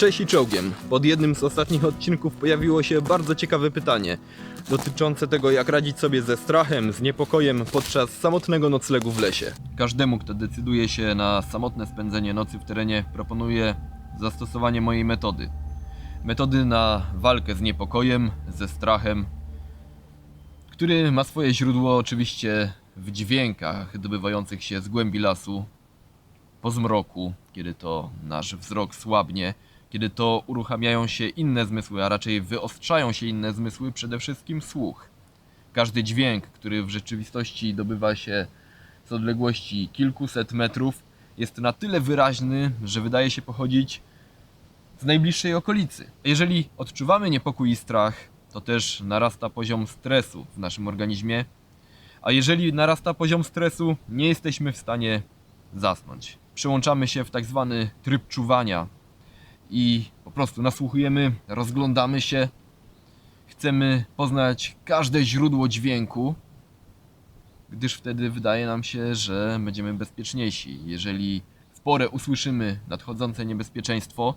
Cześć i czołgiem. Pod jednym z ostatnich odcinków pojawiło się bardzo ciekawe pytanie dotyczące tego, jak radzić sobie ze strachem, z niepokojem podczas samotnego noclegu w lesie. Każdemu, kto decyduje się na samotne spędzenie nocy w terenie, proponuję zastosowanie mojej metody. Metody na walkę z niepokojem, ze strachem, który ma swoje źródło oczywiście w dźwiękach dobywających się z głębi lasu, po zmroku, kiedy to nasz wzrok słabnie, kiedy to uruchamiają się inne zmysły, a raczej wyostrzają się inne zmysły, przede wszystkim słuch. Każdy dźwięk, który w rzeczywistości dobywa się z odległości kilkuset metrów, jest na tyle wyraźny, że wydaje się pochodzić z najbliższej okolicy. Jeżeli odczuwamy niepokój i strach, to też narasta poziom stresu w naszym organizmie, a jeżeli narasta poziom stresu, nie jesteśmy w stanie zasnąć. Przełączamy się w tak zwany tryb czuwania i po prostu nasłuchujemy, rozglądamy się, chcemy poznać każde źródło dźwięku, gdyż wtedy wydaje nam się, że będziemy bezpieczniejsi. Jeżeli w porę usłyszymy nadchodzące niebezpieczeństwo,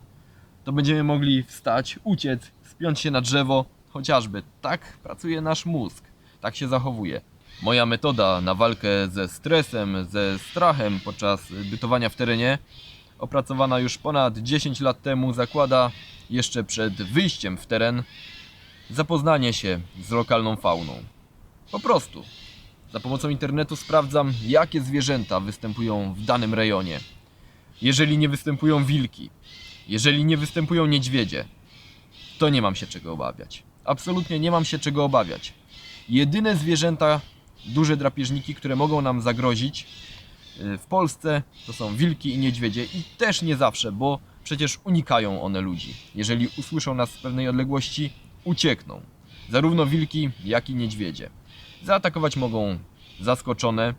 to będziemy mogli wstać, uciec, spiąć się na drzewo, chociażby. Tak pracuje nasz mózg, tak się zachowuje. Moja metoda na walkę ze stresem, ze strachem podczas bytowania w terenie, opracowana już ponad 10 lat temu, zakłada jeszcze przed wyjściem w teren zapoznanie się z lokalną fauną. Po prostu. Za pomocą internetu sprawdzam, jakie zwierzęta występują w danym rejonie. Jeżeli nie występują wilki, jeżeli nie występują niedźwiedzie, to nie mam się czego obawiać. Absolutnie nie mam się czego obawiać. Jedyne zwierzęta, duże drapieżniki, które mogą nam zagrozić w Polsce, to są wilki i niedźwiedzie i też nie zawsze, bo przecież unikają one ludzi. Jeżeli usłyszą nas z pewnej odległości, uciekną. Zarówno wilki, jak i niedźwiedzie. Zaatakować mogą zaskoczone,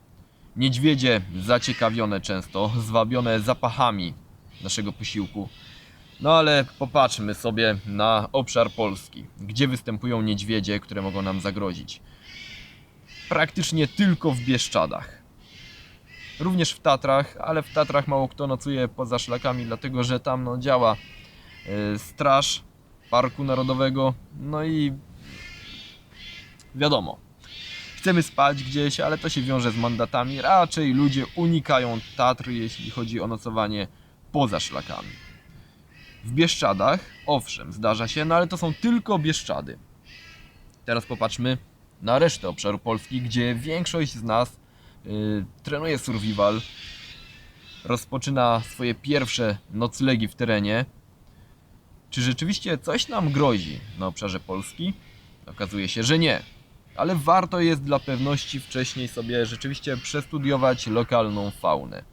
niedźwiedzie zaciekawione często, zwabione zapachami naszego posiłku. No ale popatrzmy sobie na obszar Polski, gdzie występują niedźwiedzie, które mogą nam zagrozić. Praktycznie tylko w Bieszczadach. Również w Tatrach, ale w Tatrach mało kto nocuje poza szlakami, dlatego że tam no, działa y, straż Parku Narodowego. No i wiadomo, chcemy spać gdzieś, ale to się wiąże z mandatami. Raczej ludzie unikają Tatr, jeśli chodzi o nocowanie poza szlakami. W Bieszczadach, owszem, zdarza się, no ale to są tylko Bieszczady. Teraz popatrzmy na resztę obszaru Polski, gdzie większość z nas trenuje survival, rozpoczyna swoje pierwsze noclegi w terenie. Czy rzeczywiście coś nam grozi na obszarze Polski? Okazuje się, że nie. Ale warto jest dla pewności wcześniej sobie rzeczywiście przestudiować lokalną faunę.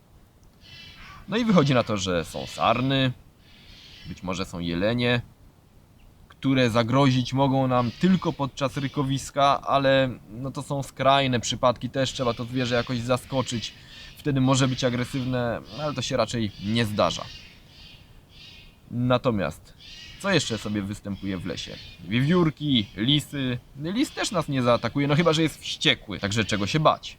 No i wychodzi na to, że są sarny, być może są jelenie, które zagrozić mogą nam tylko podczas rykowiska, ale no to są skrajne przypadki, też trzeba to zwierzę jakoś zaskoczyć. Wtedy może być agresywne, ale to się raczej nie zdarza. Natomiast co jeszcze sobie występuje w lesie? Wiewiórki, lisy. Lis też nas nie zaatakuje, no chyba, że jest wściekły. Także czego się bać?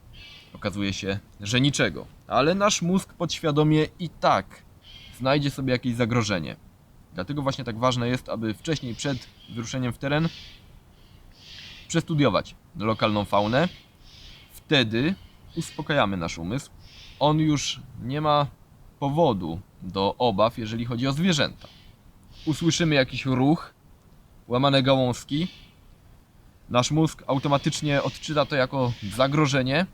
Okazuje się, że niczego. Ale nasz mózg podświadomie i tak znajdzie sobie jakieś zagrożenie. Dlatego właśnie tak ważne jest, aby wcześniej przed wyruszeniem w teren przestudiować lokalną faunę. Wtedy uspokajamy nasz umysł. On już nie ma powodu do obaw, jeżeli chodzi o zwierzęta. Usłyszymy jakiś ruch, łamane gałązki. Nasz mózg automatycznie odczyta to jako zagrożenie,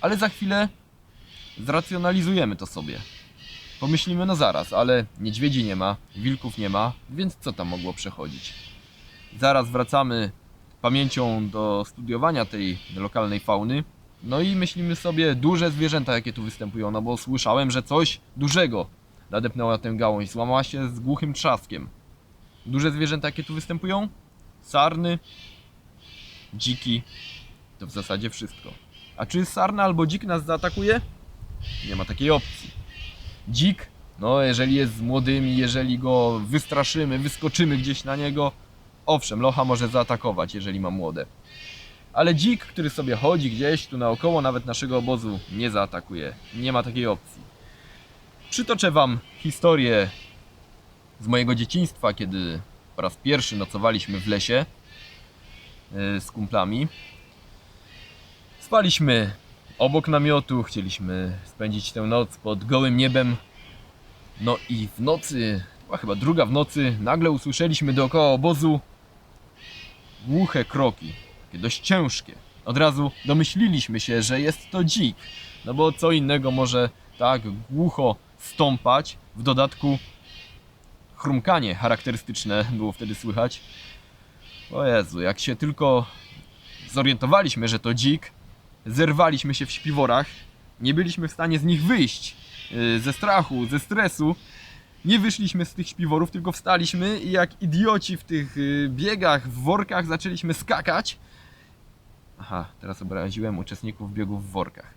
ale za chwilę zracjonalizujemy to sobie. Pomyślimy, no zaraz, ale niedźwiedzi nie ma, wilków nie ma, więc co tam mogło przechodzić? Zaraz wracamy pamięcią do studiowania tej lokalnej fauny. No i myślimy sobie, duże zwierzęta, jakie tu występują, no bo słyszałem, że coś dużego nadepnęło na tę gałąź, złamała się z głuchym trzaskiem. Duże zwierzęta, jakie tu występują? Sarny, dziki, to w zasadzie wszystko. A czy sarna albo dzik nas zaatakuje? Nie ma takiej opcji. Dzik, no jeżeli jest z młodymi, jeżeli go wystraszymy, wyskoczymy gdzieś na niego, owszem, locha może zaatakować, jeżeli ma młode. Ale dzik, który sobie chodzi gdzieś tu naokoło, nawet naszego obozu, nie zaatakuje. Nie ma takiej opcji. Przytoczę Wam historię z mojego dzieciństwa, kiedy po raz pierwszy nocowaliśmy w lesie yy, z kumplami. Spaliśmy obok namiotu, chcieliśmy spędzić tę noc pod gołym niebem. No i w nocy, była chyba druga w nocy, nagle usłyszeliśmy dookoła obozu głuche kroki, takie dość ciężkie. Od razu domyśliliśmy się, że jest to dzik, no bo co innego może tak głucho stąpać, w dodatku chrumkanie charakterystyczne było wtedy słychać. O Jezu, jak się tylko zorientowaliśmy, że to dzik, zerwaliśmy się w śpiworach, nie byliśmy w stanie z nich wyjść yy, ze strachu, ze stresu. Nie wyszliśmy z tych śpiworów, tylko wstaliśmy i jak idioci w tych yy, biegach, w workach zaczęliśmy skakać. Aha, teraz obraziłem uczestników biegów w workach.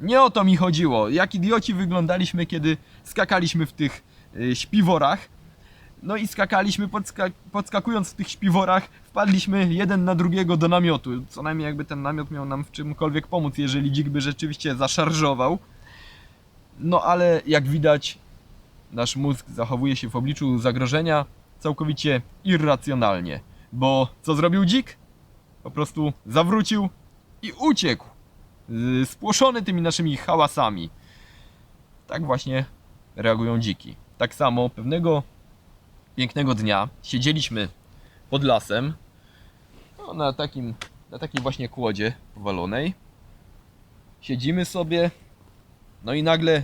Nie o to mi chodziło. Jak idioci wyglądaliśmy, kiedy skakaliśmy w tych y, śpiworach. No i skakaliśmy, podska podskakując w tych śpiworach, wpadliśmy jeden na drugiego do namiotu. Co najmniej jakby ten namiot miał nam w czymkolwiek pomóc, jeżeli dzik by rzeczywiście zaszarżował. No ale jak widać, nasz mózg zachowuje się w obliczu zagrożenia całkowicie irracjonalnie. Bo co zrobił dzik? Po prostu zawrócił i uciekł. Y, Spłoszony tymi naszymi hałasami. Tak właśnie reagują dziki. Tak samo pewnego pięknego dnia siedzieliśmy pod lasem no, na, takim, na takiej właśnie kłodzie powalonej. Siedzimy sobie, no i nagle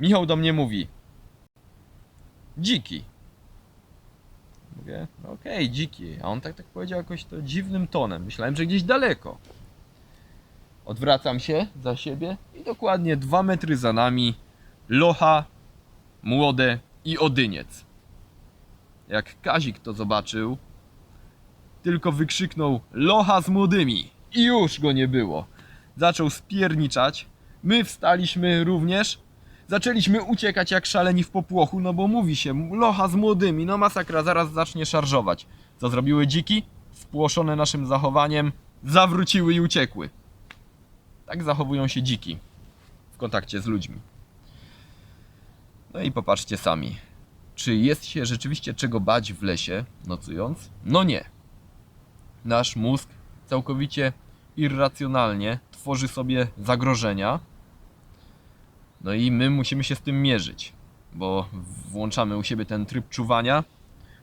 Michał do mnie mówi: Dziki. Mówię, no okej, dziki. A on tak, tak powiedział jakoś to dziwnym tonem. Myślałem, że gdzieś daleko. Odwracam się za siebie i dokładnie dwa metry za nami locha, młode i odyniec. Jak Kazik to zobaczył, tylko wykrzyknął locha z młodymi i już go nie było. Zaczął spierniczać. My wstaliśmy również. Zaczęliśmy uciekać jak szaleni w popłochu, no bo mówi się, locha z młodymi, no masakra, zaraz zacznie szarżować. Co zrobiły dziki? Spłoszone naszym zachowaniem, zawróciły i uciekły. Tak zachowują się dziki w kontakcie z ludźmi. No i popatrzcie sami. Czy jest się rzeczywiście czego bać w lesie nocując? No nie. Nasz mózg całkowicie irracjonalnie tworzy sobie zagrożenia. No i my musimy się z tym mierzyć, bo włączamy u siebie ten tryb czuwania.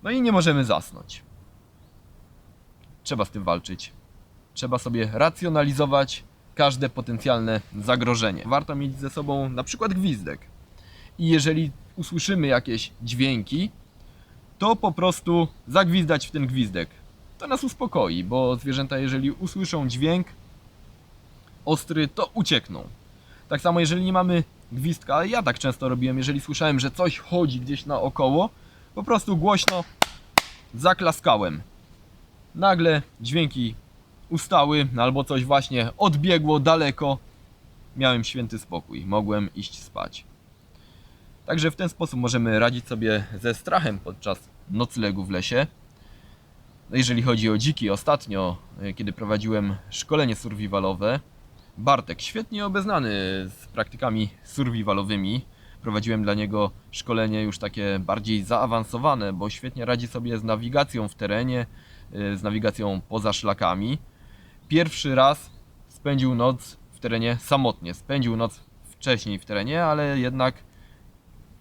No i nie możemy zasnąć. Trzeba z tym walczyć. Trzeba sobie racjonalizować każde potencjalne zagrożenie. Warto mieć ze sobą na przykład gwizdek. I jeżeli usłyszymy jakieś dźwięki, to po prostu zagwizdać w ten gwizdek. To nas uspokoi, bo zwierzęta, jeżeli usłyszą dźwięk ostry, to uciekną. Tak samo, jeżeli nie mamy gwizdka, ja tak często robiłem, jeżeli słyszałem, że coś chodzi gdzieś naokoło, po prostu głośno zaklaskałem. Nagle dźwięki ustały, albo coś właśnie odbiegło daleko. Miałem święty spokój, mogłem iść spać. Także w ten sposób możemy radzić sobie ze strachem podczas noclegu w lesie. No jeżeli chodzi o dziki, ostatnio, y, kiedy prowadziłem szkolenie survivalowe, Bartek, świetnie obeznany z praktykami survivalowymi, prowadziłem dla niego szkolenie już takie bardziej zaawansowane, bo świetnie radzi sobie z nawigacją w terenie, y, z nawigacją poza szlakami. Pierwszy raz spędził noc w terenie samotnie. Spędził noc wcześniej w terenie, ale jednak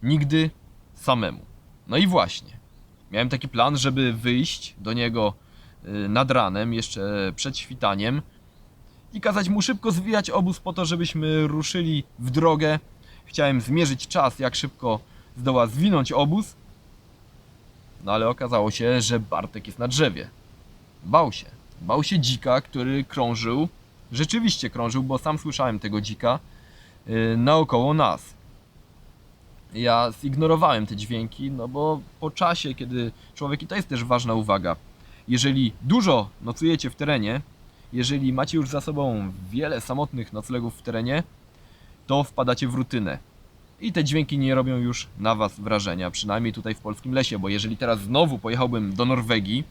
nigdy samemu. No i właśnie. Miałem taki plan, żeby wyjść do niego y, nad ranem, jeszcze przed świtaniem i kazać mu szybko zwijać obóz po to, żebyśmy ruszyli w drogę. Chciałem zmierzyć czas, jak szybko zdoła zwinąć obóz. No ale okazało się, że Bartek jest na drzewie. Bał się. Bał się dzika, który krążył. Rzeczywiście krążył, bo sam słyszałem tego dzika yy, naokoło nas ja zignorowałem te dźwięki, no bo po czasie, kiedy człowiek, i to jest też ważna uwaga, jeżeli dużo nocujecie w terenie, jeżeli macie już za sobą wiele samotnych noclegów w terenie, to wpadacie w rutynę. I te dźwięki nie robią już na Was wrażenia, przynajmniej tutaj w polskim lesie, bo jeżeli teraz znowu pojechałbym do Norwegii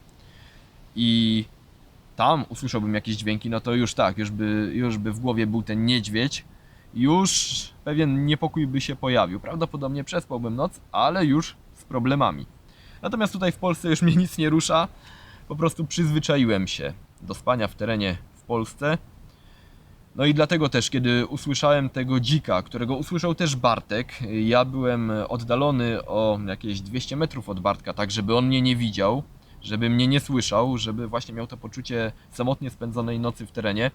i tam usłyszałbym jakieś dźwięki, no to już tak, już by, już by w głowie był ten niedźwiedź, już pewien niepokój by się pojawił. Prawdopodobnie przespałbym noc, ale już z problemami. Natomiast tutaj w Polsce już mnie nic nie rusza. Po prostu przyzwyczaiłem się do spania w terenie w Polsce. No i dlatego też, kiedy usłyszałem tego dzika, którego usłyszał też Bartek, ja byłem oddalony o jakieś 200 metrów od Bartka, tak żeby on mnie nie widział, żeby mnie nie słyszał, żeby właśnie miał to poczucie samotnie spędzonej nocy w terenie.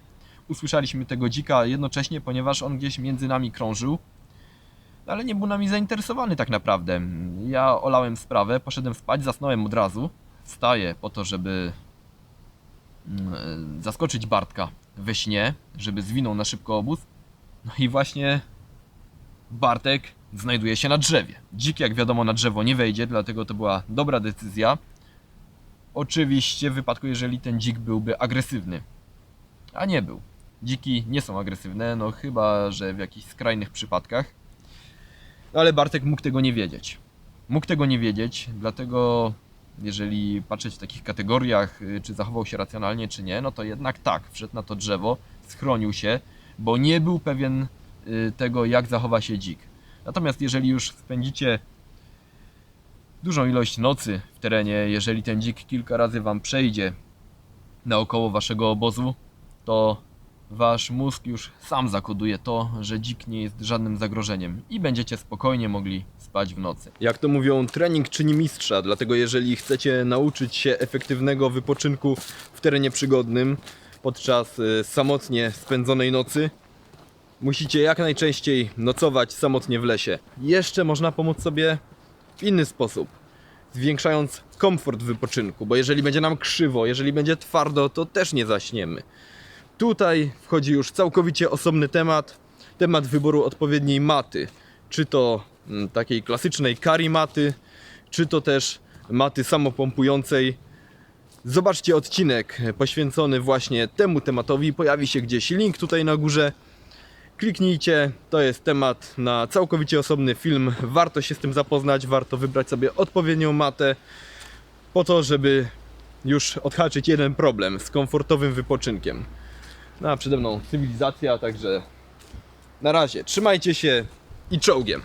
Usłyszeliśmy tego dzika jednocześnie, ponieważ on gdzieś między nami krążył, ale nie był nami zainteresowany tak naprawdę. Ja olałem sprawę, poszedłem spać, zasnąłem od razu. Wstaję po to, żeby mm, e, zaskoczyć Bartka we śnie, żeby zwinął na szybko obóz. No i właśnie Bartek znajduje się na drzewie. Dzik, jak wiadomo, na drzewo nie wejdzie, dlatego to była dobra decyzja. Oczywiście w wypadku, jeżeli ten dzik byłby agresywny. A nie był. Dziki nie są agresywne, no chyba, że w jakichś skrajnych przypadkach. No ale Bartek mógł tego nie wiedzieć. Mógł tego nie wiedzieć, dlatego jeżeli patrzeć w takich kategoriach, y, czy zachował się racjonalnie, czy nie, no to jednak tak, wszedł na to drzewo, schronił się, bo nie był pewien y, tego, jak zachowa się dzik. Natomiast jeżeli już spędzicie dużą ilość nocy w terenie, jeżeli ten dzik kilka razy wam przejdzie naokoło waszego obozu, to wasz mózg już sam zakoduje to, że dzik nie jest żadnym zagrożeniem i będziecie spokojnie mogli spać w nocy. Jak to mówią, trening czyni mistrza, dlatego jeżeli chcecie nauczyć się efektywnego wypoczynku w terenie przygodnym podczas y, samotnie spędzonej nocy, musicie jak najczęściej nocować samotnie w lesie. Jeszcze można pomóc sobie w inny sposób, zwiększając komfort wypoczynku, bo jeżeli będzie nam krzywo, jeżeli będzie twardo, to też nie zaśniemy. Tutaj wchodzi już całkowicie osobny temat, temat wyboru odpowiedniej maty. Czy to mm, takiej klasycznej kari maty, czy to też maty samopompującej. Zobaczcie odcinek poświęcony właśnie temu tematowi. Pojawi się gdzieś link tutaj na górze. Kliknijcie, to jest temat na całkowicie osobny film. Warto się z tym zapoznać, warto wybrać sobie odpowiednią matę po to, żeby już odhaczyć jeden problem z komfortowym wypoczynkiem. No a przede mną cywilizacja, także na razie trzymajcie się i czołgiem.